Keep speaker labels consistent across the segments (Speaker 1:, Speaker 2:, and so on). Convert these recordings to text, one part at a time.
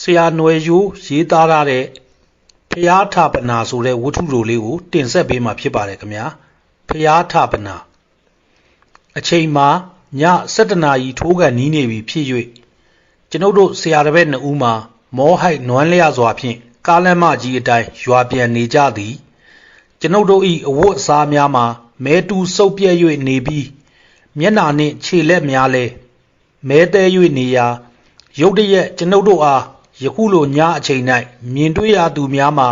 Speaker 1: ဆရာຫນွယ်ရိုးရေးသားထားတဲ့ဖျားထပနာဆိုတဲ့ဝတ္ထုတိုလေးကိုတင်ဆက်ပေးမှာဖြစ်ပါတယ်ခင်ဗျာဖျားထပနာအချိန်မှာည7:00နာရီထိုးကန်နီးနေပြီဖြစ်၍ကျွန်ုပ်တို့ဆရာတစ်ပည့်နှစ်ဦးမှာမောဟိုက်နွမ်းလျစွာဖြင့်ကားလမ်းမကြီးအတိုင်းရွာပြန်နေကြသည်ကျွန်ုပ်တို့၏အဝတ်အစားများမှာမဲတူးစုပ်ပြဲ၍နေပြီးမျက်နာနှင့်ခြေလက်များလဲမဲတဲ၍နေရာရုတ်တရက်ကျွန်ုပ်တို့အား ယခုလိုညအချိန်၌မြင်တွေ့ရသူများမှာ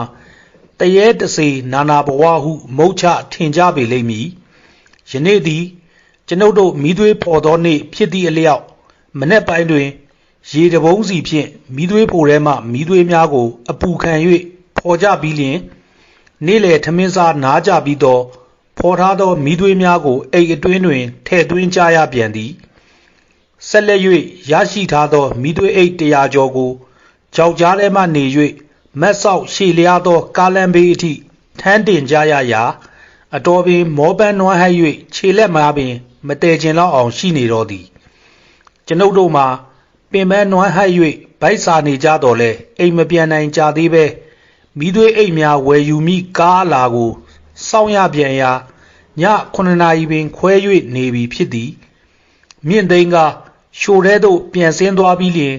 Speaker 1: တရေတစေနာနာဘဝဟုမုတ်ချထင်ကြပေလိမ့်မည်ယနေ့သည်ကျွန်ုပ်တို့မိသွေးဖော်သောနေ့ဖြစ်သည့်အလျောက်မနေ့ပိုင်းတွင် ရေတပုံးစီဖြင့်မိသွေးဖို့ထဲမှမိသွေးများကို အပူခံ၍ဖော်ကြပြီးလျှင်နေ့လေထမင်းစားနားကြပြီးတော့ဖော်ထားသောမိသွေးများကိုအိတ်အတွင်းတွင်ထည့်သွင်းကြရပြန်သည်ဆက်လက်၍ရရှိထားသောမိသွေးအိတ်တရာကျော်ကို ကြောက်ကြားထဲမှနေ၍မက်ဆောက်ရှည်လျားသော ကားလမ်းဘေးအထိထမ်းတင်ကြရရာအတော်ပင်မောပန်းနွမ်းဟပ်၍ခြေလက်များပင် မတည်ကျင်လောက်အောင်ရှိနေတော့သည်ကျွန်ုပ်တို့မှာပင်ပန်းနွမ်းဟပ်၍ဗိုက်စာနေကြတော့လဲအိမ်မပြန်နိုင်ကြသေးပဲမိသွေးအိတ်များဝယ်ယူမိကားလာကိုစောင့်ရပြန်ရာည9နာရီပင်ခွဲ၍နေပြီဖြစ်သည် မြင့်သိန်းကရှိုထဲသို့ပြန်ဆင်းသွားပြီးလျှင်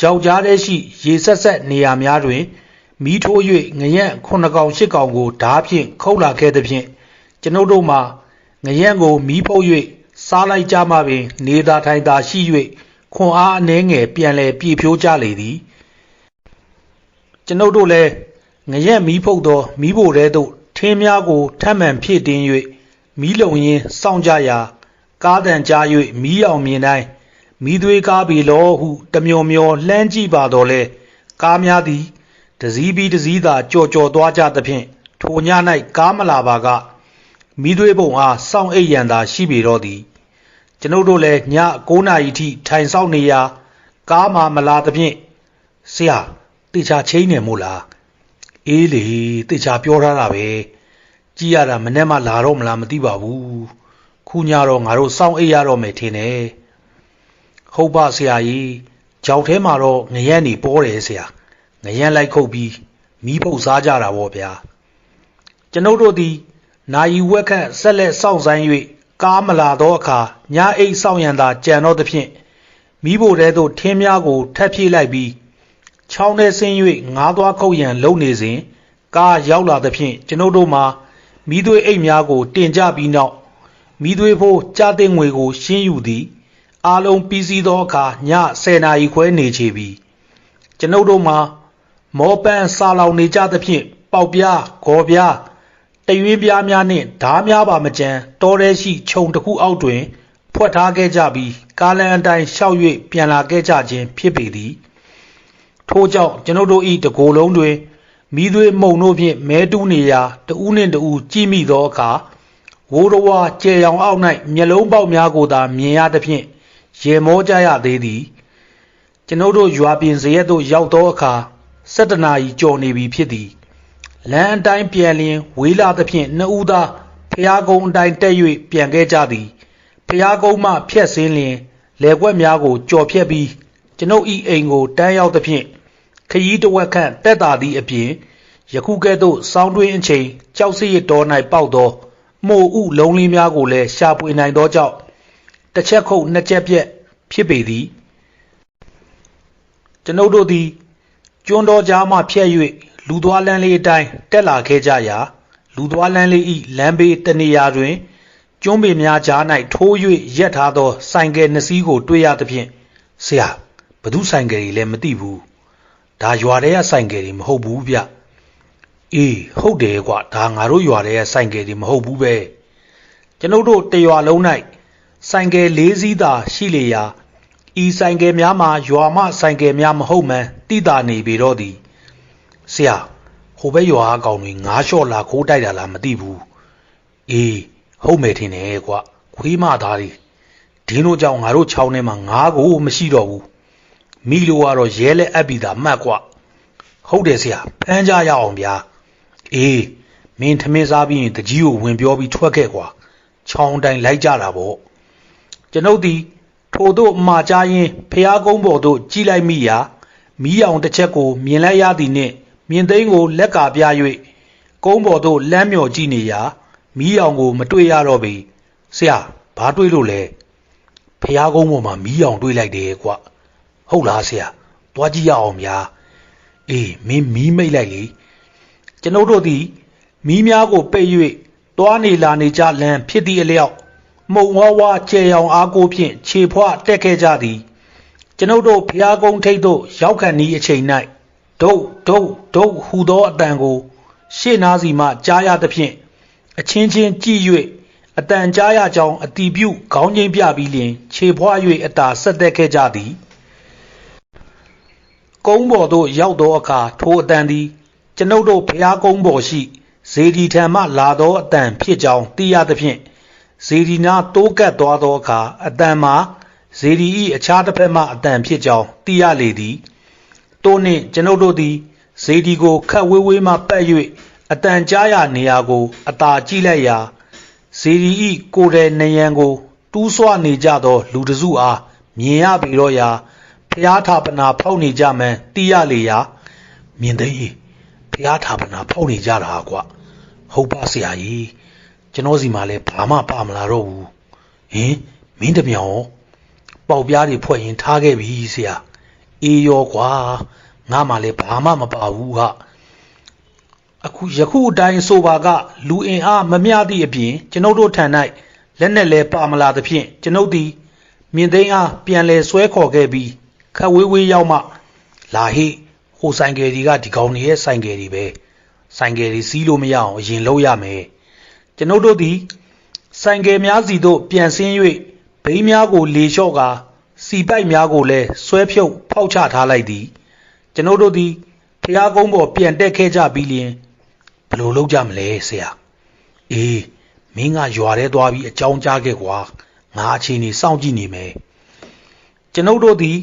Speaker 1: ကြောက်ကြားထဲရှိ ရေဆက်ဆက်နေရာများတွင်မီးထိုး၍ငရက်ခုနှစ်ကောင်ရှစ်ကောင်ကိုဓားဖြင့်ခုတ်လာခဲ့သဖြင့်ကျွန်ုပ်တို့မှာငရက်ကိုမီးဖုတ်၍စားလိုက်ကြမှပင် နေသာထိုင်သာရှိ၍ခွန်အားအနှဲငယ်ပြန်လဲပြေဖြိုးကြလေသည်ကျွန်ုပ်တို့လည်းငရက်မီးဖုတ်သောမီးဖိုထဲသို့ထင်းများကိုထပ်မံဖြည့်တင်း၍မီးလုံရင်းစောင့်ကြရာ ကားတန်ကြား၍မီးအောင်မြင်တိုင်း မိသွေးကားပြီလောဟုတမျော်မျော်လှမ်းကြည့်ပါတော့လဲကားများသည်တစည်းပြီးတစည်းသာကြော်ကြော်သွားကြသဖြင့်ထိုည၌ကားမလာပါကမိသွေးပုံအားစောင့်အိပ်ရန်သာရှိပေတော့သည်ကျွန်ုပ်တို့လည်းည9နာရီထိထိုင်ဆောင်နေရာကားမှမလာသဖြင့်ဆရာတေချာချင်းနေမို့လားအေးလေတေချာပြောထားတာပဲကြည်ရတာမနဲ့မှလာတော့မလားမသိပါဘူးခုညတော့ငါတို့စောင့်အိပ်ရတော့မယ်ထင်တယ် ဟုတ်ပါဆရာကြီးကြောက်ထဲမှာတော့ငရက်နေပေါ်တယ်ဆရာငရက်လိုက်ခုတ်ပြီးမီးပုတ်စားကြတာပေါ့ဗျာကျွန်ုပ်တို့သည်နာယီဝက်ခန့်ဆက်လက်စောင့်ဆိုင်၍ကားမလာသောအခါညအိတ်ဆောင်ရန်သာကြံတော့သဖြင့်မိဖို့တဲသို့ထင်းများကိုထပ်ဖြည့်လိုက်ပြီးချောင်းထဲဆင်း၍ငားသွားခုတ်ရန်လုံနေစဉ်ကားရောက်လာသဖြင့်ကျွန်ုပ်တို့မှာမိသွေးအိတ်များကိုတင်ကြပြီးနောက်မိသွေးဖို့ကြားတဲ့ငွေကိုရှင်းယူသည် အားလုံးပြီးစီးသောအခါည10နာရီခွဲနေချေပြီကျွန်ုပ်တို့မှာမောပန်းစာလောင်နေကြသဖြင့်ပေါက်ပြားဂေါ်ပြားတရွေးပြားများနှင့်ဓားများပါမကြံတောထဲရှိခြုံတစ်ခုအောက်တွင် ဖွက်ထားခဲ့ကြပြီးကားလန်အတိုင်းရှောက်၍ပြန်လာခဲ့ကြခြင်းဖြစ်ပေသည်ထို့ကြောင့်ကျွန်ုပ်တို့၏တကိုယ်လုံးတွင်မိသွေးမှုန်တို့ဖြင့်မဲတူးနေရာတဦးနှင့်တဦးကြည့်မိသောအခါဝိုးတော်ဝါကျေရောင်အောက်၌မျက်လုံးပေါက်များကိုသာမြင်ရသဖြင့် ရေမောကြရသေးသည်ကျွန်ုပ်တို့ရွာပြင်စရက်သို့ရောက်သောအခါ7နာရီကျော်နေပြီဖြစ်သည်လမ်းအတိုင်းပြန်လျင်ဝေးလာသဖြင့်နှစ်ဦးသားဖျားကုန်းအတိုင်းတက်၍ပြန်ခဲ့ကြသည်ဖျားကုန်းမှဖြက်စင်းလျင်လေကွက်များကိုကြော်ဖြက်ပြီးကျွန်ုပ်ဤအိမ်ကိုတန်းရောက်သဖြင့်ခရီးတစ်ဝက်ခန့်တက်တာသည့်အပြင်ယခုကဲ့သို့စောင်းတွင်းအချိန်ကြောက်စရစ်တော်၌ပေါက်သောမို့ဥလုံးလေးများကိုလည်းရှာပွေနိုင်သောကြောင့် တစ်ချက်ခုတ်နှစ်ချက်ပြက်ဖြစ်ပေသည်ကျွန်ုပ်တို့သည်ကျွန်းတော်ကြားမှဖြတ်၍လူသွားလမ်းလေးအတိုင်းတက်လာခဲ့ကြရာလူသွားလမ်းလေး၏လမ်းဘေးတနေရာတွင် ကျွန်းပင်များကြား၌ထိုး၍ရက်ထားသောဆိုင်ကယ်နှစ်စီးကိုတွေ့ရသဖြင့်ဆရာဘသူဆိုင်ကယ်ကြီးလည်းမသိဘူးဒါရွာထဲကဆိုင်ကယ်ကြီးမဟုတ်ဘူးဗျအေးဟုတ်တယ်ကွာဒါငါတို့ရွာထဲကဆိုင်ကယ်ကြီးမဟုတ်ဘူးပဲကျွန်ုပ်တို့တရွာလုံး၌ ဆိုင်ကယ်၄စီးသာရှိလေရာဤဆိုင်ကယ်များမှာရွာမှဆိုင်ကယ်များမဟုတ်မှန်တိတာနေပေတော့သည်ဆရာဟိုဘက်ရွာအကောင်တွေငါးလျှော့လာခိုးတိုက်တာလားမသိဘူးအေးဟုတ်မယ်ထင်တယ်ကွခွေးမသားတွေဒင်းတို့ကြောင့်ငါတို့ချောင်းထဲမှာငါးကိုမရှိတော့ဘူးမိလိုကတော့ရဲလက်အပ်ပြီးသားမှတ်ကွဟုတ်တယ်ဆရာဖမ်းကြရအောင်ဗျာအေးမင်းထမင်းစားပြီးရင်တကြီးကိုဝင်ပြောပြီးထွက်ခဲ့ကွာချောင်းတိုင်းလိုက်ကြတာပေါ့ ကျွန်ုပ်သည် ထို့သို့မှာကြားရင်းဖျားကုန်းပေါ်သို့ကြည့်လိုက်မိရာမီးရောင်တစ်ချက်ကို မြင်လိုက်ရသည်နှင့် မြင်သိမ်းကိုလက်ကာပြ၍ကုန်းပေါ်သို့လမ်းမြော်ကြည့်နေရာမီးရောင်ကို မတွေ့ရတော့ပေဆရာဘာတွေ့လို့လဲဖះကုန်းပေါ်မှာမီးရောင်တွေ့လိုက်တယ်ကွဟုတ်လားဆရာသွားကြည့်ရအောင်ဗျာအေးမင်းမီးမိတ်လိုက်လေကျွန်ုပ်တို့သည်မီးများကိုပိတ်၍တွားနေလာနေကြလမ်းဖြစ်သည့်အလျောက် မှုံဝါးဝါကျေရောင်အားကိုဖြင့်ခြေဖွားတက်ခဲ့ကြသည် ကျွန်ုပ်တို့ဖျားကုန်းထိပ်သို့ရောက်ခန့်ဤအချိန်၌ဒုတ်ဒုတ်ဒုတ်ဟူသောအတန်ကို ရှေ့နားစီမှကြားရသဖြင့်အချင်းချင်းကြည့်၍အတန်ကြားရကြောင်းအတီးပြုခေါင်းချင်းပြပြီးလျင် ခြေဖွား၍အတာဆက်သက်ခဲ့ကြသည်ကုန်းပေါ်သို့ရောက်သောအခါထိုအတန်သည် ကျွန်ုပ်တို့ဖျားကုန်းပေါ်ရှိဇေဒီထံမှလာသောအတန်ဖြစ်ကြောင်းသိရသဖြင့် ဇေဒီနာတိုးကပ်သွားသောအခါအတန်မှာဇေဒီ၏အခြားတစ်ဖက်မှအတန်ဖြစ်ကြောင်းသိရလေသည်တိုးနှင့်ကျွန်ုပ်တို့သည်ဇေဒီကိုခတ်ဝေးဝေးမှပတ်၍အတန်ကြားရနေရာကို အသာကြည့်လိုက်ရာဇေဒီ၏ကိုယ်တယ်နယံကို တူးဆွနေကြသော လူတစ်စုအားမြင်ရပြီတော့ရာဖျားထာပနာဖောက်နေကြမှန်းသိရလေရာမြင်သိ၏ဖျားထာပနာဖောက်နေကြတာကွာဟုတ်ပါဆရာကြီး ကျွန်တော်စီမှာလည်းဘာမှပါမလာတော့ဘူးဟင်မင်းတမြောင်ရောပေါက်ပြားတွေဖွဲ့ရင်ထားခဲ့ပြီဆရာအေးရောကွာငါမှလည်းဘာမှမပါဘူးဟာအခုယခုအတိုင်းဆိုပါကလူအင်အားမမျှသည့်အပြင်ကျွန်ုပ်တို့ထံ၌လက်နဲ့လဲပါမလာသဖြင့်ကျွန်ုပ်သည်မြင်သိမ်းအားပြန်လဲဆွဲခေါ်ခဲ့ပြီးခက်ဝေးဝေးရောက်မှလာဟိဟိုဆိုင်ကယ်ဒီကဒီကောင်တွေရဲ့ဆိုင်ကယ်တွေပဲဆိုင်ကယ်တွေစီးလို့မရအောင်အရင်လုပ်ရမယ် ကျွန်ုပ်တို့သည်ဆိုင်ကယ်များစီသို့ပြန်ဆင်း၍ဘိန်းများကိုလေလျှော့ကာစီပိုက်များကိုလည်းဆွဲဖြုတ်ဖောက်ချထားလိုက်သည်ကျွန်ုပ်တို့သည်ဖျားကုန်းပေါ်ပြန်တက်ခဲ့ကြပြီးလျင်ဘယ်လိုလုပ်ကြမလဲဆရာအေးမင်းကရွာထဲသွားပြီးအကြောင်းကြားခဲ့ကွာငါအချိန်နေစောင့်ကြည့်နေမယ်ကျွန်ုပ်တို့သည်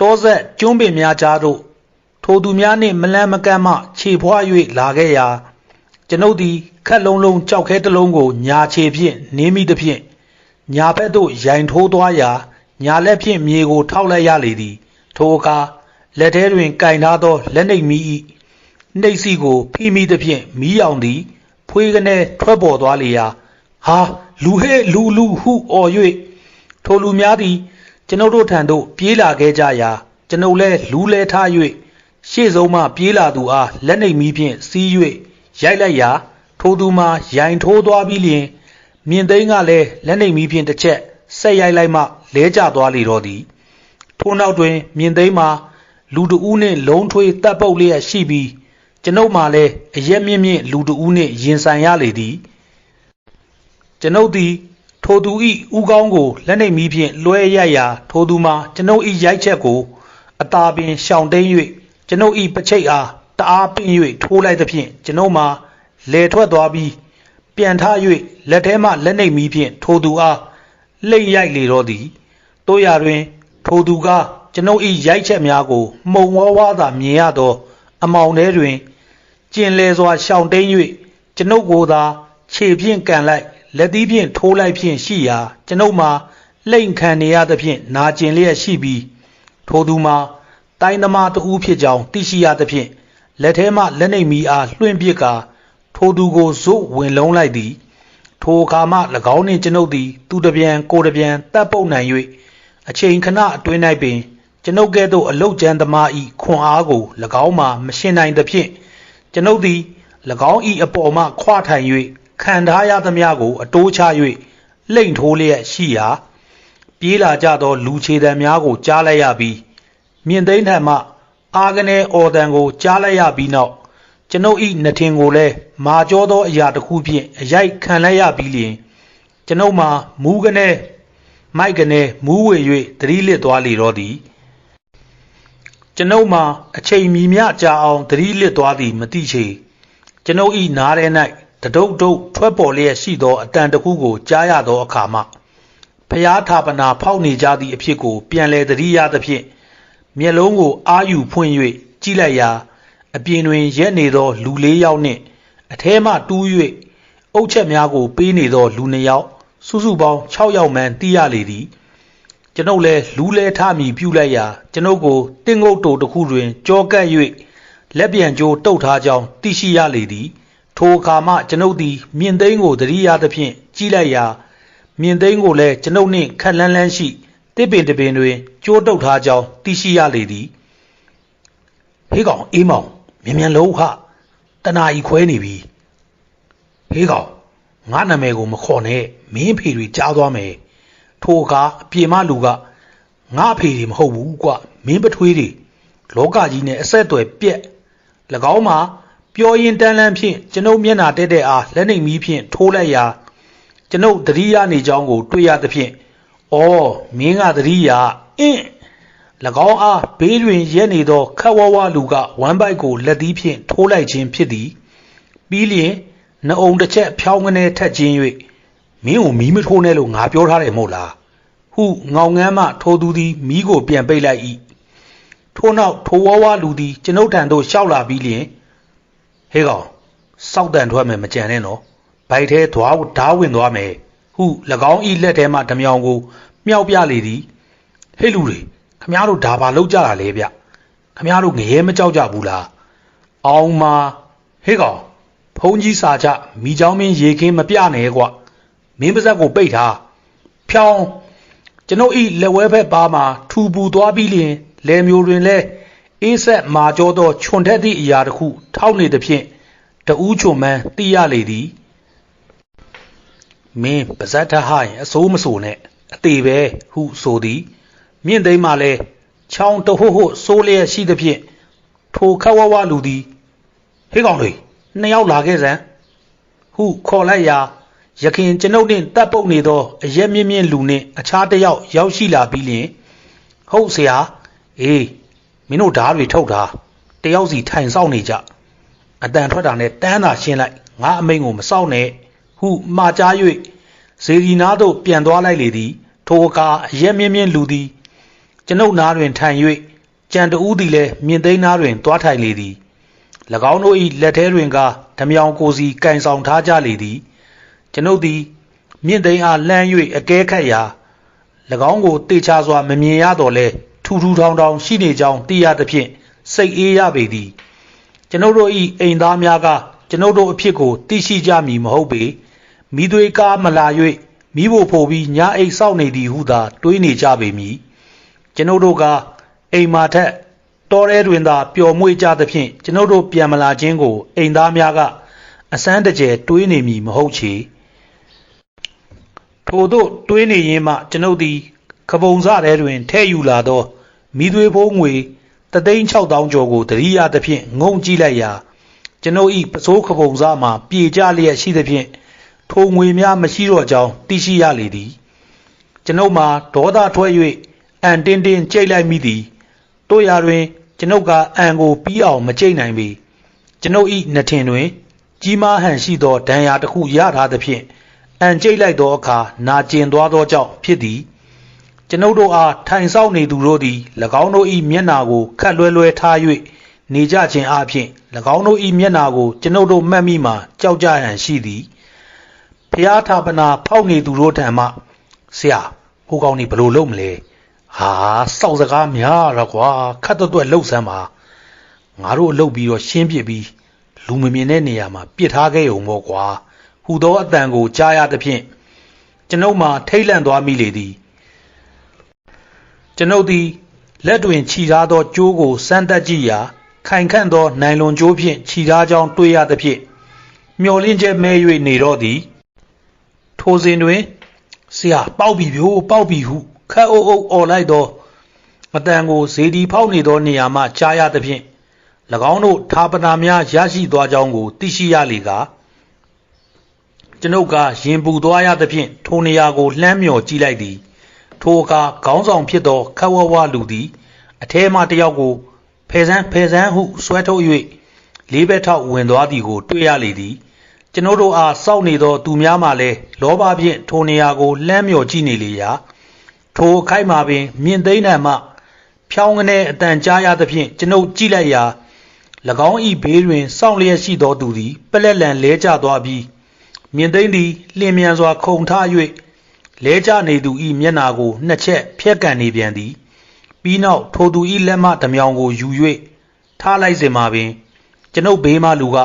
Speaker 1: တောဆက်ကျွန်းပင်များကြားသို့ထိုသူများနှင့်မလန့်မကန့်မှခြေဖွား၍လာခဲ့ရာ ကျွန်ုပ်သည်ခက်လုံးလုံးကြောက်ခဲတစ်လုံးကိုညာခြေဖြင့်နင်းမိသဖြင့်ညာဘက်သို့ရိုင်ထိုးသွားရာညာလက်ဖြင့်မြေကို ထောက်လိုက်ရလေသည် ထိုအခါလက်ထဲတွင်ကင်ထားသောလက်နှိပ်မီ၏နှိပ်စီကိုဖိမိသဖြင့်မီးရောင်သည် ဖွေးကနေထွက်ပေါ်သွားလေရာဟာလူဟဲ့လူလူဟုအော်၍ထိုလူများသည် ကျွန်ုပ်တို့ထံသို့ပြေးလာခဲ့ကြရာ ကျွန်ုပ်လည်းလူလဲထား၍ရှေ့ဆုံးမှပြေးလာသူအားလက်နှိပ်မီးဖြင့်စီး၍ ရိုက်လိုက်ရာ ထိုသူမှာရိုင်ထိုးသွားပြီးလျင် မြင်သိန်းကလည်းလက်နှိပ်မီးဖြင့်တစ်ချက်ဆက်ရိုက်လိုက်မှလဲကျသွားလေတော့သည်ထိုနောက်တွင် မြင်သိန်းမှာလူတဦးနှင့်လုံးထွေးတပ်ပုတ်လျက်ရှိပြီးကျွန်ုပ်မှလည်းအရက်မြင့်မြင့်လူတဦးနှင့်ရင်ဆိုင်ရလေသည်ကျွန်ုပ်သည်ထိုသူ၏ဥကောင်းကိုလက်နှိပ်မီးဖြင့်လွှဲရိုက်ရာ ထိုသူမှာကျွန်ုပ်၏ရိုက်ချက်ကို အသာပင်ရှောင်တိန်၍ကျွန်ုပ်၏ပချိတ်အား တအားပင့်၍ထိုးလိုက်သဖြင့်ကျွန်ုပ်မှာလေထွက်သွားပြီးပြန်ထ၍လက်ထဲမှလက်နှိပ်မီးဖြင့်ထိုသူအားလှိမ့်ရိုက်လေတော့သည်တို့ရတွင် ထိုသူကကျွန်ုပ်၏ရိုက်ချက်များကိုမှုံဝါးဝါးသာမြင်ရသော အမောင်ထဲတွင်ကျင်လေစွာရှောင်တိန်၍ကျွန်ုပ်ကိုသာခြေဖြင့်ကန်လိုက်လက်သီးဖြင့်ထိုးလိုက်ဖြင့်ရှိရာကျွန်ုပ်မှာလှိမ့်ခံနေရသဖြင့်နာကျင်လျက်ရှိပြီးထိုသူမှာတိုင်းသမားတဦးဖြစ်ကြောင်းသိရှိရသဖြင့် လက်ထဲမှလက်နှိပ်မီအားလွှင့်ပစ်ကာထိုသူကိုဇွတ်ဝင်လုံးလိုက်သည် ထိုအခါမှ၎င်းနှင့်ကျွန်ုပ်သည် သူတပြန်ကိုတပြန်တပ်ပုတ်နိုင်၍အချိန်ခဏအတွင်း၌ပင်ကျွန်ုပ်ကဲ့သို့အလုတ်ကျန်းသမား၏ခွန်အားကို၎င်းမှမရှင်းနိုင်သဖြင့်ကျွန်ုပ်သည်၎င်း၏အပေါ်မှခွာထိုင်၍ခံထားရသမျှကို အတိုးချ၍လိမ့်ထိုးလျက်ရှိရာပြေးလာကြသောလူခြေတံများကိုကြားလိုက်ရပြီးမြင့်သိမ်းထံမှ အာကနေအော်တန်ကို ကြားလိုက်ရပြီးနောက်ကျွန်ုပ်၏နှထင်ကိုလည်းမာကြောသောအရာတစ်ခုဖြင့်အရိုက်ခံလိုက်ရပြီးလျင်ကျွန်ုပ်မှာမူးကနေမိုက်ကနေမူးဝေ၍သတိလစ်သွားလေတော့သည်ကျွန်ုပ်မှာအချိန်မီမျှကြာအောင်သတိလစ်သွားသည်မသိချေကျွန်ုပ်၏နားထဲ၌တဒုတ်ဒုတ်ထွက်ပေါ်လျက်ရှိသောအတန်တစ်ခုကိုကြားရသောအခါမှဖျားထာပနာဖောက်နေကြသည့်အဖြစ်ကိုပြန်လဲသတိရသဖြင့် မျက်လုံးကိုအာယူဖွင့်၍ကြည့်လိုက်ရာအပြင်တွင်ရက်နေသော လူလေးယောက်နှင့် အထဲမှတူး၍အုတ်ချက်များကို ပေးနေသော လူနှစ်ယောက်စုစုပေါင်း6ယောက်မှန်းသိရလေသည်ကျွန်ုပ်လည်းလူလဲထမိပြုလိုက်ရာကျွန်ုပ်ကိုတင်းငုတ်တိုတစ်ခုတွင် ကြောကပ်၍လက်ပြန်ကြိုးတုတ်ထားကြောင်းသိရှိရလေသည် ထိုအခါမှကျွန်ုပ်သည် မြင်သိန်းကိုသတိရသဖြင့်ကြီးလိုက်ရာ မြင်သိန်းကိုလည်းကျွန်ုပ်နှင့်ခက်လန်းလန်းရှိ တစ်ပင်တစ်ပင်တွင်ကြိုးတုတ်ထားကြောင်းသိရှိရလေသည်ဟေးကောင်အေးမောင်မြန်မြန်လုံးခတနာဤခွဲနေပြီဟေးကောင်ငါနာမည်ကိုမခေါ်နဲ့မင်းဖေတွေကြားသွားမယ်ထိုအခါအပြေမလူကငါအဖေတွေမဟုတ်ဘူးကွမင်းပထွေးတွေလောကကြီးနဲ့အဆက်အသွယ်ပြက်၎င်းမှာပြောရင်တန်းလန်းဖြင့်ကျွန်ုပ်မျက်နာတက်တဲ့အားလက်နှိပ်မီးဖြင့်ထိုးလိုက်ရာကျွန်ုပ်တတိယနေကြောင်းကိုတွေ့ရသဖြင့် အော်မင်းကတတိယအင်း၎င်းအားဘေးတွင်ရက်နေသောခက်ဝဝလူကဝမ်းပိုက်ကိုလက်သီးဖြင့်ထိုးလိုက်ခြင်းဖြစ်သည်ပြီးလျင်နှအုံတစ်ချက်ဖြောင်းကနေထက်ခြင်း၍မင်းကိုမီးမထိုးနဲ့လို့ငါပြောထားတယ်မဟုတ်လားဟုငောင်ငန်းမှထိုးသူသည်မီးကိုပြန်ပိတ်လိုက်၏ထို့နောက်ထိုဝဝလူသည်ကျွန်ုပ်ထံသို့လျှောက်လာပြီးလျင်ဟေးကောင်စောက်တန်ထွက်မယ်မကြံနဲ့နော်ဘိုက်ထဲသွားဓားဝင်သွားမယ် ဟု၎င်း၏လက်ထဲမှဓမြောင်ကိုမြောက်ပြလေသည်ဟေးလူတွေခမားတို့ဒါပါလောက်ကြတာလေဗျခမားတို့ငရဲမကြောက်ကြဘူးလားအောင်မာဟေးကောင်ဖုံးကြီးစာချမိချောင်းမင်းရေခင်းမပြနဲ့ကွမင်းပါဇက်ကိုပိတ်ထားဖြောင်းကျွန်ုပ်ဤလက်ဝဲဘက်ပါမှာထူပူသွားပြီးလျင်လယ်မျိုးတွင်လဲအေးဆက်မာကြောသောခြုံထက်သည့်အရာတစ်ခုထောက်နေသဖြင့်တဦးချုံမှန်းသိရလေသည် မင်းပါဇက်ထဟရင်အစိုးမစိုးနဲ့အသေးပဲဟုဆိုသည် မြင့်သိမ်းမှလဲချောင်းတဟုတ်ဟုတ်စိုးလျက်ရှိသဖြင့်ထိုခက်ဝဝလူသည်ဟေးကောင်တွေနှစ်ယောက်လာခဲ့စမ်းဟုခေါ်လိုက်ရာရခင်ကျွန်ုပ်နှင့်တပ်ပုတ်နေသောအရက်မြင့်မြင့်လူနှင့်အခြားတစ်ယောက်ရောက်ရှိလာပြီးလျင်ဟုတ်ဆရာအေးမင်းတို့ဓားတွေထုတ်တာတယောက်စီထိုင်ဆောင်နေကြအတန်ထွက်တာနဲ့တန်းသာရှင်းလိုက်ငါအမိန်ကိုမစောင့်နဲ့ ဟုမှားကြား၍ဇေဒီနာသို့ပြန်သွားလိုက်လေသည်ထိုအခါအရက်မြင့်မြင့်လူသည်ကျွန်ုပ်နားတွင်ထိုင်၍ကြံတူးသည်လည်းမြင့်သိမ်းနားတွင်သွားထိုင်လေသည်၎င်းတို့၏လက်ထဲတွင်ကဓမြောင်ကိုစီကင်ဆောင်ထားကြလေသည်ကျွန်ုပ်သည်မြင့်သိမ်းအားလှမ်း၍အကဲခတ်ရာ၎င်းကိုတေချာစွာမမြင်ရတော့လဲထူထူထောင်ထောင်ရှိနေကြောင်းသိရသဖြင့်စိတ်အေးရပေသည်ကျွန်ုပ်တို့၏အိမ်သားများကကျွန်ုပ်တို့အဖြစ်ကိုသိရှိကြမည်မဟုတ်ပေ မိသွေးကားမလာ၍မိဖို့ဖို့ပြီးညာအိတ်ဆောက်နေသည်ဟုသာတွေးနေကြပေမည်ကျွန်ုပ်တို့ကအိမ်မာထက်တော်ရဲတွင်သာပျော်မွေ့ကြသဖြင့်ကျွန်ုပ်တို့ပြန်မလာခြင်းကိုအိမ်သားများကအစမ်းတကျယ်တွေးနေမည်မဟုတ်ချေထို့သို့တွေးနေရင်းမှကျွန်ုပ်သည်ခပုံစထဲတွင်ထဲ့ယူလာသောမိသွေးဖိုးငွေတသိန်း6000ကျော်ကိုတရိယာသဖြင့်ငုံကြည့်လိုက်ရာကျွန်ုပ်၏ပစိုးခပုံစမှပြေကြလျက်ရှိသဖြင့် ထိုငွေများမရှိတော့ကြောင်းသိရှိရလေသည်ကျွန်ုပ်မှာဒေါသထွက်၍အန်တင်းတင်းကြိတ်လိုက်မိသည်တို့ရာတွင် ကျွန်ုပ်ကအန်ကိုပြီးအောင်မကြိတ်နိုင်ပေကျွန်ုပ်၏နှထင်တွင် ကြီးမားဟန်ရှိသောဒဏ်ရာတစ်ခုရထားသဖြင့်အန်ကြိတ်လိုက်သောအခါနာကျင်သွားသောကြောင့်ဖြစ်သည်ကျွန်ုပ်တို့အားထိုင်ဆောင်နေသူတို့သည်၎င်းတို့၏မျက်နာကိုခတ်လွဲလွဲထား၍နေကြခြင်းအပြင်၎င်းတို့၏မျက်နာကိုကျွန်ုပ်တို့မှတ်မိမှကြောက်ကြရန်ရှိသည် ဖျားထာပနာဖောက်နေသူတို့ထံမှဆရာဟိုကောင်นี่ဘလို့လုပ်မလဲဟာစောက်စကားများတော့ကွာခတ်တွတ်လှုပ်ဆမ်းပါငါတို့အလုပ်ပြီးတော့ရှင်းပြပြီးလူမမြင်တဲ့နေရာမှာပြစ်ထားခဲ့ုံပေါ့ကွာဟူသောအတန်ကိုကြားရသဖြင့်ကျွန်ုပ်မှထိတ်လန့်သွားမိလေသည်ကျွန်ုပ်သည်လက်တွင်ခြိထားသောကြိုးကိုစမ်းသပ်ကြည့်ရာခိုင်ခန့်သောနိုင်လွန်ကြိုးဖြင့်ခြိထားကြောင်းတွေ့ရသဖြင့်မျောလင်းချက်မဲ၍နေတော့သည် ထိုစဉ်တွင်ဆရာပေါက်ပြီဗျိုးပေါက်ပြီဟုခက်အုပ်အုပ်អော်လိုက်သောအတန်ကိုဇေဒီဖောက်နေသောနေရာမှကြားရသဖြင့်၎င်းတို့ဌာပနာများရရှိသွားကြောင်းကိုသိရှိရလေကကျွန်ုပ်ကရင်ပူသွားရသဖြင့်ထိုနေရာကိုလှမ်းမြော်ကြည့်လိုက်သည်ထိုအခါခေါင်းဆောင်ဖြစ်သောခက်ဝဝလူသည်အထဲမှတယောက်ကိုဖယ်ဆန်းဖယ်ဆန်းဟုဆွဲထုတ်၍လေးဘက်ထောက်ဝင်သွားသည်ကိုတွေ့ရလေသည် ကျွန်ုပ်တို့အားစောင့်နေသောသူများမှလည်းလောဘဖြင့်ထိုနေရာကိုလှမ်းမြော်ကြည့်နေလေရာထိုအခိုက်မှာပင် မြင့်သိမ်းတံမှ ဖြောင်းကနေအတန်ကြားရသဖြင့်ကျွန်ုပ်ကြည့်လိုက်ရာ၎င်းဤဘေးတွင်စောင့်လျက်ရှိသောသူသည်ပလက်လန်လဲကျသွားပြီးမြင့်သိမ်းသည်လျင်မြန်စွာခုန်ထ၍လဲကျနေသူဤမျက်နာကိုနှစ်ချက်ဖြက်ကန်နေပြန်သည်ပြီးနောက်ထိုသူဤလက်မတစ်မြောင်ကိုယူ၍ထားလိုက်စဉ်မှာပင် ကျွန်ုပ်ဘေးမှလူက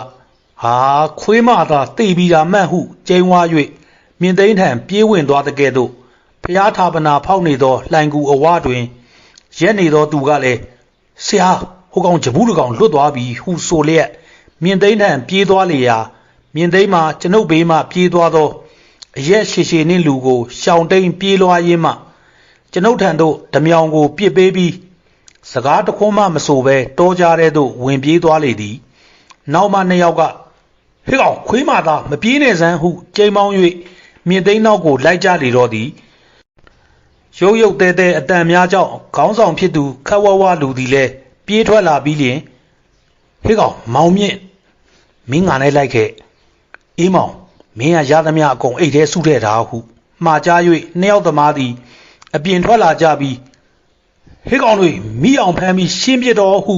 Speaker 1: ဟာခွေးမသာတိပြီးတာမှတ်ဟုကျိန်းဝါ၍မြင်သိန်းထံပြေးဝင်သွားတဲ့ကဲ့သို့ဖျားထာပနာဖောက်နေသောလှိုင်ကူအဝတွင်ရက်နေသောသူကလည်းဆရာဟိုကောင်ဂျဘူးတကောင်လွတ်သွားပြီဟုဆိုလျက်မြင်သိန်းထံပြေးသွားလေရာမြင်သိန်းမှာကျွန်ုပ်ဘေးမှပြေးသွားသောအရက်ရှည်ရှည်နှင့်လူကိုရှောင်တိန်ပြေးလွှားရင်းမှကျွန်ုပ်ထံသို့ဓမြောင်ကိုပြစ်ပေးပြီးစကားတခွန်းမှမဆိုဘဲတောကြားတဲ့သို့ဝင်ပြေးသွားလေသည် နောက်မှနှစ်ယောက်က ဟေ့ကောင်ခွေးမသားမပြေးနဲ့စမ်းဟုကြိမ်မောင်း၍မြင့်သိန်းနောက်ကိုလိုက်ကြလေတော့သည်ရုပ်ရုပ်တဲတဲအတန်များကြောင့်ခေါင်းဆောင်ဖြစ်သူခက်ဝဝလူသည်လည်းပြေးထွက်လာပြီးလျင်ဟေ့ကောင်မောင်မြင့်မင်းငါနဲ့လိုက်ခဲ့အေးမောင်မင်းကရသမျှအကုန်အိတ်ထဲစုတဲ့တာဟုမှားကြား၍နှစ်ယောက်သမားသည်အပြင်ထွက်လာကြပြီးဟေးကောင်တွေမိအောင်ဖမ်းပြီးရှင်းပြတော်ဟု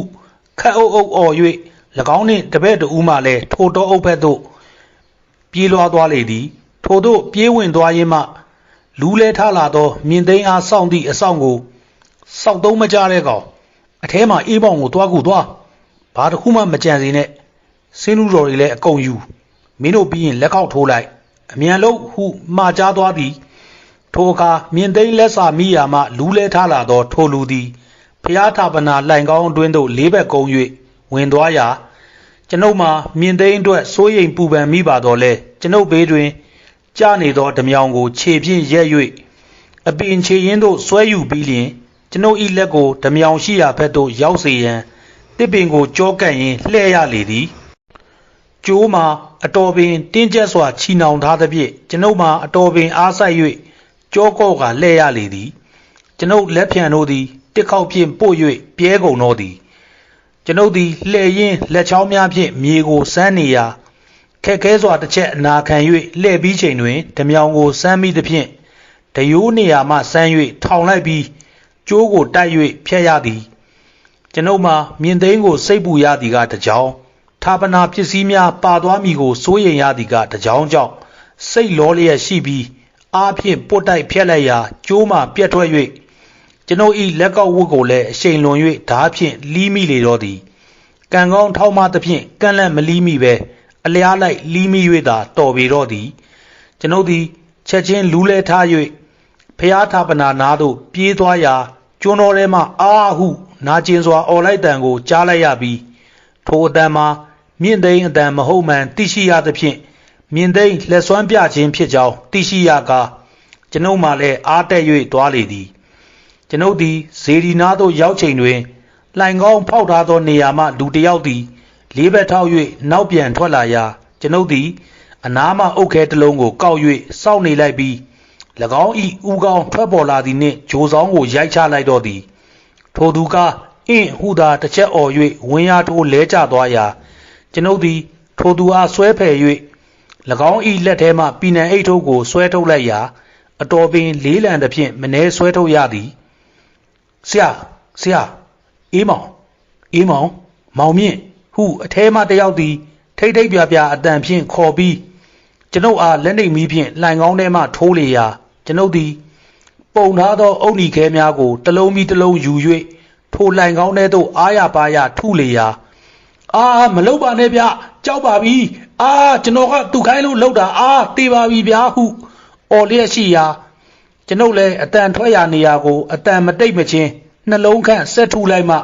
Speaker 1: ခတ်အုပ်အုပ်အော်၍၎ င်းနှင့်တပည့်တဦးမှလည်းထိုတော်အုပ်ဘက်သို့ပြေးလွှားသွားလေသည်ထိုသို့ပြေးဝင်သွားရင်းမှလူလဲထလာသောမြင်သိမ်းအားစောင့်သည့်အဆောင်ကိုစောက်သုံးမကြတဲ့ကောင်အထဲမှာအေးပေါင်ကိုတွားကူတွားဘာတစ်ခုမှမကြံစေနဲ့စင်းလူတော်တွေလည်းအကုန်ယူမင်းတို့ပြီးရင်လက်ကောက်ထိုးလိုက်အမြန်လို့ဟုမှာကြားသွားသည်ထိုအခါမြင်သိမ်းလက်စာမိယာမှလူလဲထားလာသောထိုလူသည်ဖျားထာပနာလှိုင်ကောင်းအတွင်းသို့လေးဘက်ကုန်း၍ ဝင်သွားရာကျွန်ုပ်မှာမြင်သိမ်းအတွက်စိုးရိမ်ပူပန်မိပါတော့လဲကျွန်ုပ်ဘေးတွင်ကြာနေသောဓမြောင်ကို ခြေဖြင့်ရက်၍အပင်ခြေရင်းသို့ဆွဲယူပြီးလျင်ကျွန်ုပ်၏လက်ကိုဓမြောင်ရှိရာဘက်သို့ရောက်စေရန်တစ်ပင်ကိုကြောကပ်ရင်းလှဲ့ရလေသည်ကျိုးမှာအတော်ပင်တင်းကျပ်စွာချီနှောင်ထားသဖြင့်ကျွန်ုပ်မှာအတော်ပင်အားဆိုင်၍ကြောကော့ကလှဲ့ရလေသည် ကျွန်ုပ်လက်ဖြံတို့သည်တစ်ခေါက်ဖြင့်ပို့၍ပြဲကုန်တော့သည် ကျွန်ုပ်သည်လှဲ့ရင်းလက်ချောင်းများဖြင့်မြေကိုစမ်းနေရာခက်ခဲစွာတစ်ချက်အနာခံ၍လှဲ့ပြီးချိန်တွင်ဓမြောင်ကိုစမ်းမိသဖြင့်တရိုးနေရာမှစမ်း၍ထောင်လိုက်ပြီးကျိုးကိုတိုက်၍ဖျက်ရသည်ကျွန်ုပ်မှာမြင်သိန်းကိုစိတ်ပူရသည်ကတစ်ကြောင်ဌာပနာပစ္စည်းများပါသွားမည်ကိုစိုးရိမ်ရသည်ကတစ်ကြောင်ကြောင့်စိတ်လောလျက်ရှိပြီးအားဖြင့်ပုတ်တိုက်ဖျက်လိုက်ရာကျိုးမှပြတ်ထွက်၍ ကျွန်ုပ်၏လက်ကောက်ဝတ်ကိုလည်းအရှိန်လွန်၍ဓားဖြင့်လီးမိလေတော့သည်ကံကောင်းထောက်မသဖြင့်ကန့်လန့်မလီးမိပဲအလျားလိုက်လီးမိ၍သာတော်ပေတော့သည်ကျွန်ုပ်သည်ချက်ချင်းလူးလဲထား၍ဖျားဌာပနာနာသို့ပြေးသွားရာကျွန်းတော်ထဲမှအာဟုနာကျင်စွာអော်လိုက်တန်ကိုကြားလိုက်ရပြီးထိုအတန်မှာမြင့်သိမ်းအတန်မဟုတ်မှန်သိရှိရသဖြင့်မြင့်သိမ်းလက်စွမ်းပြခြင်းဖြစ်ကြောင်းသိရှိရကားကျွန်ုပ်မှလည်းအားတက်၍သွားလေသည် ကျွန်ုပ်သည်ဇေဒီနာသို့ရောက်ချိန်တွင်လှိုင်ကောင်းဖောက်ထားသောနေရာမှလူတစ်ယောက်သည် လေးဘက်ထောက်၍နောက်ပြန်ထွက်လာရာကျွန်ုပ်သည်အနားမှအုတ်ခဲတစ်လုံးကိုကောက်၍စောင့်နေလိုက်ပြီး၎င်း၏ဥကောင်းထွက်ပေါ်လာသည်နှင့်ဂျိုဆောင်ကိုရိုက်ချလိုက်တော့သည်ထိုသူကအင်းဟုသာတစ်ချက်អော်၍ဝင်းရထိုးလဲကျသွားရာကျွန်ုပ်သည်ထိုသူအားဆွဲဖယ်၍၎င်း၏လက်ထဲမှပြည်နံအိတ်ထုတ်ကိုဆွဲထုတ်လိုက်ရာအတော်ပင်လေးလံသဖြင့်မနှဲဆွဲထုတ်ရသည် ဆရာဆရာအေးမောင်အေးမောင်မောင်မြင့်ဟုအထဲမှတယောက်သည် ထိတ်ထိတ်ပြပြအတန်ဖြင့်ခေါ်ပြီးကျွန်ုပ်အားလက်နှိပ်မီးဖြင့်လှိုင်ကောင်းထဲမှထိုးလေရာကျွန်ုပ်သည် ပုံထားသောအုတ်နီခဲများကိုတစ်လုံးပြီးတစ်လုံးယူ၍ထိုလှိုင်ကောင်းထဲသို့အားရပါရထုလေရာအာမလုပ်ပါနဲ့ဗျကြောက်ပါပြီအာကျွန်တော်ကသူခိုင်းလို့လှုပ်တာအာတေးပါပြီဗျာဟုအော်လျက်ရှိရာ ကျွန်ုပ်လည်းအတန်ထွက်ရာနေရာကိုအတန်မတိတ်မချင်းနှလုံးခန့်ဆက်ထုလိုက်မှ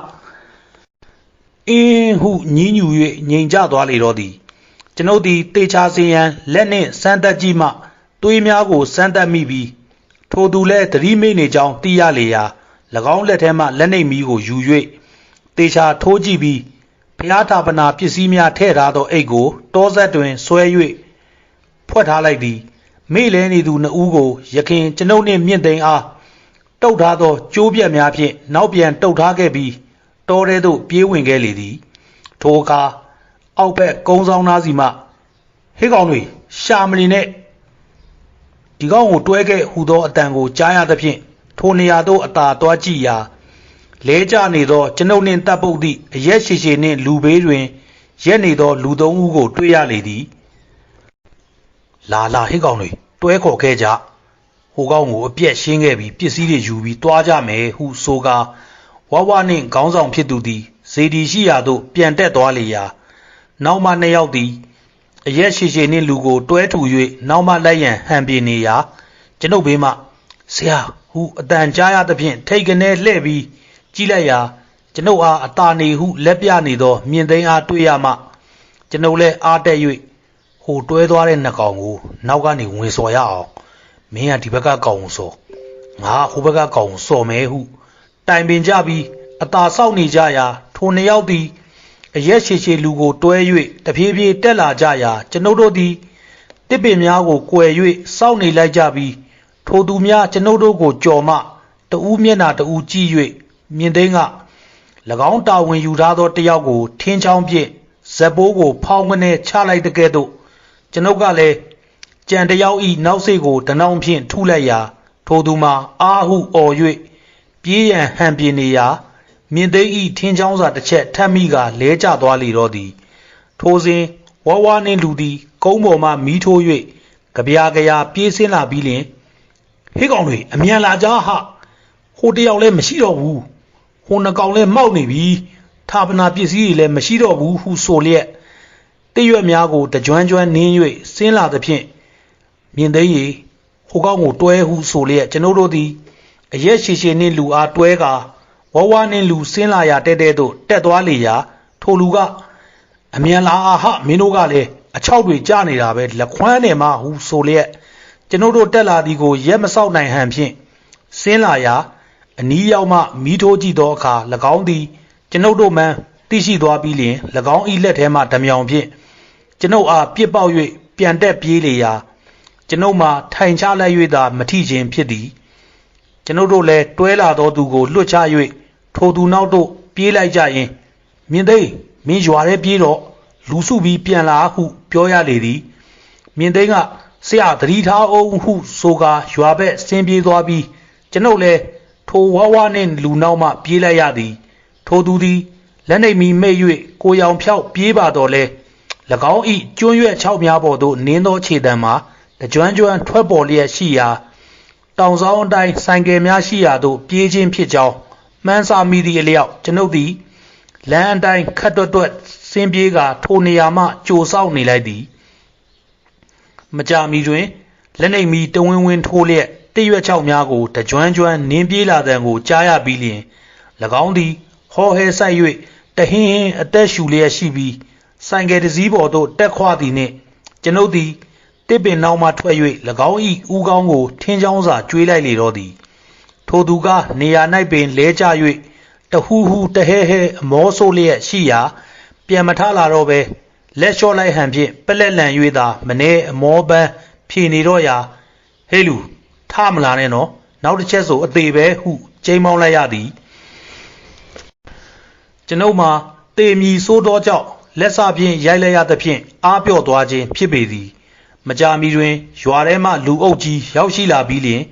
Speaker 1: အင်းဟုညင်းညူ၍ငြိမ်ကျသွားလေတော့သည်ကျွန်ုပ်သည်တေချာစင်ရန်လက်နှင့်စမ်းသက်ကြည့်မှသွေးများကိုစမ်းသက်မိပြီးထိုသူလည်းသတိမေ့နေကြောင်းသိရလေရာ၎င်းလက်ထဲမှလက်နှိပ်မီးကိုယူ၍တေချာထိုးကြည့်ပြီးဖျားထာပနာပစ္စည်းများထည့်ထားသောအိတ်ကို တောဆက်တွင်ဆွဲ၍ဖွက်ထားလိုက်သည် မေ့လဲနေသူနှစ်ဦးကိုရခင်ကျွန်ုပ်နှင့်မြင့်သိမ်းအားတုတ်ထားသောကျိုးပြက်များဖြင့်နောက်ပြန်တုတ်ထားခဲ့ပြီးတောထဲသို့ပြေးဝင်ခဲ့လေသည်ထိုအခါအောက်ဘက်ကုန်းဆောင်သားစီမှဟေးကောင်တွေရှာမနေနဲ့ဒီကောင်ကိုတွဲခဲ့ဟူသောအတန်ကိုကြားရသဖြင့်ထိုနေရာသို့အသာသွားကြည့်ရာလဲကျနေသောကျွန်ုပ်နှင့်တပ်ပုတ်သည့်အရက်ရှိရှိနှင့်လူဘေးတွင်ရက်နေသောလူသုံးဦးကိုတွေ့ရလေသည် လာလာဟေးကောင်တွေတွဲခေါ်ခဲ့ကြဟိုကောင်ကိုအပြက်ရှင်းခဲ့ပြီးပစ္စည်းတွေယူပြီးတွားကြမယ်ဟုဆိုကာဝဝနှင့်ခေါင်းဆောင်ဖြစ်သူသည်ဇေဒီရှိရာသို့ပြန်တက်သွားလေရာနောက်မှနှစ်ယောက်သည်အရက်ရှိရှိနှင့်လူကိုတွဲထူ၍နောက်မှလိုက်ရန်ဟန်ပြနေရာကျွန်ုပ်ဘေးမှဆရာဟုအတန်ကြားရသဖြင့်ထိတ်ကနေလှဲ့ပြီးကြည့်လိုက်ရာကျွန်ုပ်အားအตาနေဟုလက်ပြနေသောမြင်သိမ်းအားတွေ့ရမှကျွန်ုပ်လည်းအားတက်၍ဟို တွဲသွားတဲ့နှကောင်ကိုနောက်ကနေဝင်စော်ရအောင်မင်းကဒီဘက်ကကောင်ကိုစော်ငါဟိုဘက်ကကောင်ကိုစော်မဲဟုတိုင်ပင်ကြပြီးအตาဆောက်နေကြရာထိုနှစ်ယောက်သည်အရက်ရှည်ရှည်လူကိုတွဲ၍တဖြည်းဖြည်းတက်လာကြရာကျွန်ုပ်တို့သည်တစ်ပင်များကိုကွယ်၍စောက်နေလိုက်ကြပြီးထိုသူများကျွန်ုပ်တို့ကိုကြော်မှတဦးမျက်နာတဦးကြည့်၍မြင်သိန်းက၎င်းတာဝန်ယူထားသောတယောက်ကိုထင်းချောင်းဖြင့်ဇက်ပိုးကိုဖောင်းကနေချလိုက်တဲ့ကဲ့သို့ ကျွန်ုပ်ကလည်းကြံတယောက်ဤနောက်စိတ်ကိုတနောင်ဖြင့်ထုလိုက်ရာ ထိုသူမှာအာဟုအော်၍ပြေးရန်ဟန်ပြနေရာမြင်သိန်းဤထင်းချောင်းစာတစ်ချက်ထပ်မိကလဲကျသွားလေတော့သည် ထိုစဉ်ဝဝနှင့်လူသည် ကုန်းပေါ်မှမီးထိုး၍ကြပြာကြရာပြေးဆင်းလာပြီးလျှင်ဟေးကောင်တွေအမြန်လာကြဟဟိုတယောက်လည်းမရှိတော့ဘူးဟိုနှစ်ကောင်လည်းမှောက်နေပြီဌာပနာပစ္စည်းတွေလည်းမရှိတော့ဘူးဟုဆိုလျက် တရွက်များကိုတကြွမ်းကြွမ်းနင်း၍ဆင်းလာသဖြင့်မြင်သိရီဟိုကောင်ကိုတွဲဟုဆိုလျက်ကျွန်ုပ်တို့သည်အရက်ရှိရှိနှင့်လူအားတွဲကာဝဝနှင့်လူဆင်းလာရာတဲတဲသို့တက်သွားလေရာထိုလူကအမြန်လာအာဟမင်းတို့ကလည်းအချောက်တွေကြနေတာပဲလက်ခွမ်းနဲ့မှဟုဆိုလျက်ကျွန်ုပ်တို့တက်လာသည်ကိုရက်မဆောက်နိုင်ဟန်ဖြင့်ဆင်းလာရာအနီးရောက်မှမီးထိုးကြည့်သောအခါ၎င်းသည်ကျွန်ုပ်တို့မှန်းသိရှိသွားပြီးလျှင်၎င်း၏လက်ထဲမှဓမြောင်ဖြင့် ကျွန်ုပ်အားပြစ်ပေါက်၍ပြန်တက်ပြေးလေရာကျွန်ုပ်မှထိုင်ချလိုက်၍သာမထိခြင်းဖြစ်သည်ကျွန်ုပ်တို့လည်းတွဲလာသောသူကိုလွတ်ချ၍ထိုသူနောက်သို့ပြေးလိုက်ကြရင်မြင်သိမင်းရွာထဲပြေးတော့လူစုပြီးပြန်လာဟုပြောရလေသည်မြင်သိန်းကဆရာသတိထားအောင်ဟုဆိုကာရွာဘက်ဆင်းပြေးသွားပြီးကျွန်ုပ်လည်းထိုဝဝနှင့်လူနောက်မှပြေးလိုက်ရသည် ထိုသူသည်လက်နှိပ်မီမိတ်၍ကိုရောင်ဖြောက်ပြေးပါတော့လဲ၎ င်းဤကျွန်းရွက်၆များပေါ်သို့နင်းသောခြေတံမှာတကြွမ်းကြွမ်းထွက်ပေါ်လျက်ရှိရာတောင်ဆောင်အတိုင်းဆိုင်ကယ်များရှိရာသို့ပြေးခြင်းဖြစ်ကြောင်းမှန်းစာမိသည့်အလျောက်ကျွန်ုပ်သည်လမ်းအတိုင်းခတ်တွတ်တွတ်ဆင်းပြေးကထိုနေရာမှကြိုဆောက်နေလိုက်သည်မကြမီတွင်လက်နှိပ်မီတဝင်းဝင်းထိုးလျက်တရွက်ချောက်များကိုတကြွမ်းကြွမ်းနင်းပြေးလာတဲ့ကိုကြားရပြီးလျင်၎င်းသည်ဟောဟဲဆိုင်၍တဟင်းဟင်းအသက်ရှူလျက်ရှိပြီး ဆိုင်ကယ်တစ်စီးပေါ်သို့တက်ခွာသည်နှင့်ကျွန်ုပ်သည်တစ်ပင်နောက်မှထွက်၍၎င်း၏ဥကောင်းကိုထင်းချောင်းစာကျွေးလိုက်လေတော့သည်ထိုသူကနေရာ၌ပင်လဲကျ၍တဟူဟူတဟဲဟဲအမောဆိုးလျက်ရှိရာပြန်မထလာတော့ပဲလက်လျှော့လိုက်ဟန်ဖြင့်ပလက်လန်၍သာမနေအမောပန်းဖြေနေတော့ရာဟေးလူထမလာနဲ့နော်နောက်တစ်ချက်ဆိုအသေးပဲဟုချိန်မောင်းလိုက်ရသည်ကျွန်ုပ်မှာတေမီဆိုးသောကြောင့် လက်စဖြင့်ရိုက်လိုက်ရသဖြင့်အားပြော့သွားခြင်းဖြစ်ပေသည်မကြာမီတွင်ရွာထဲမှလူအုပ်ကြီးရောက်ရှိလာပြီးလျှင်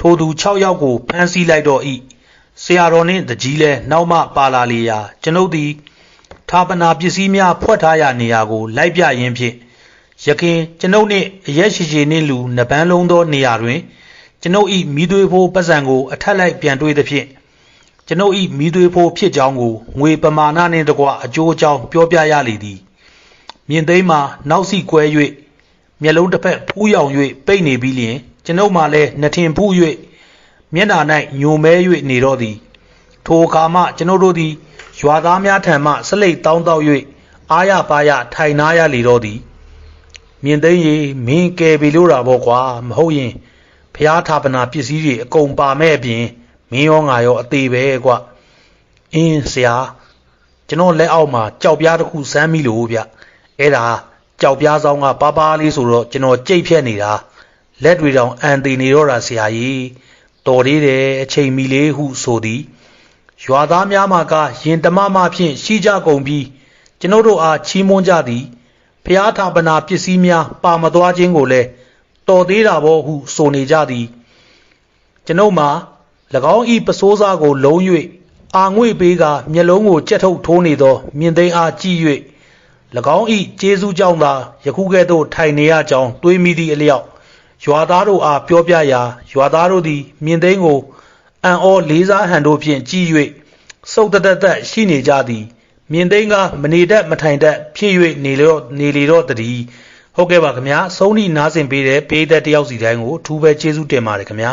Speaker 1: ထိုသူ6ယောက်ကိုဖမ်းဆီးလိုက်တော့၏ဆရာတော်နှင့်တကြီးလည်းနောက်မှပါလာလေရာကျွန်ုပ်သည်ဌာပနာပစ္စည်းများဖွက်ထားရာနေရာကိုလိုက်ပြရင်းဖြင့်ရခင်ကျွန်ုပ်နှင့်အရက်ရှိရှိနှင့်လူနှစ်ပန်းလုံးသောနေရာတွင် ကျွန်ုပ်၏မိသွေးဖိုးပတ်စံကိုအထက်လိုက်ပြန်တွေးသဖြင့် ကျွန်ုပ်၏မိသွေးဖိုးဖြစ်ကြောင်းကိုငွေပမာဏနှင့်တကွအကျိုးအကြောင်းပြောပြရလေသည်မြင်သိမ်းမှာနောက်စီကွဲ၍မျက်လုံးတစ်ဖက်ဖူးယောင်၍ပိတ်နေပြီးလျင်ကျွန်ုပ်မှလည်းနှထင်ဖူး၍မျက်နာ၌ညိုမဲ၍နေတော့သည်ထိုအခါမှကျွန်ုပ်တို့သည်ရွာသားများထံမှစလိတ်တောင်းတောက်၍အာရပါရထိုင်နာရလေတော့သည်မြင်သိမ်းရီမင်းကယ်ပြီလို့တာပေါ့ကွာမဟုတ်ရင်ဖျားထာပနာပစ္စည်းတွေအကုန်ပါမဲ့အပြင် မင်းရောငါရောအသေးပဲကွအင်းဆရာကျွန်တော်လက်အောက်မှာကြောက်ပြားတစ်ခုစမ်းမိလို့ဗျအဲ့ဒါကြောက်ပြားဆောင်ကပါပါလေးဆိုတော့ကျွန်တော်ကြိတ်ဖြက်နေတာလက်တွေတောင်အန်တည်နေတော့တာဆရာကြီးတော်သေးတယ်အချိန်မီလေးဟုဆိုသည်ရွာသားများမှကရင်တမမဖြင့်ရှိကြကုန်ပြီးကျွန်ုပ်တို့အားချီးမွမ်းကြသည်ဖျားထာပနာပစ္စည်းများပါမသွားခြင်းကိုလည်းတော်သေးတာဘောဟုဆိုနေကြသည်ကျွန်ုပ်မှာ၎ င်းဤပစိုးစားကိုလုံး၍အာငွေ့ပေးကမျက်လုံးကိုကြက်ထုတ်ထိုးနေသော မြင်သိမ်းအားကြည့်၍၎င်းဤကျေးဇူးကြောင့်သာယခုကဲ့သို့ထိုင်နေရကြောင်းတွေးမိသည့်အလျောက်ရွာသားတို့အားပြောပြရာရွာသားတို့သည် မြင်သိန်းကိုအံ့ဩလေးစားဟန်တို့ဖြင့်ကြည်၍စုတ်တသက်သက်ရှိနေကြသည်မြင်သိန်းကမနေတတ်မထိုင်တတ်ဖြစ်၍နေလောနေလေတော့တည်းဟုတ်ကဲ့ပါခင်ဗျာဆုံးနီနားဆင်ပေးတဲ့ပေးသက်တယောက်စီတိုင်းကိုအထူးပဲကျေးဇူးတင်ပါတယ်ခင်ဗျာ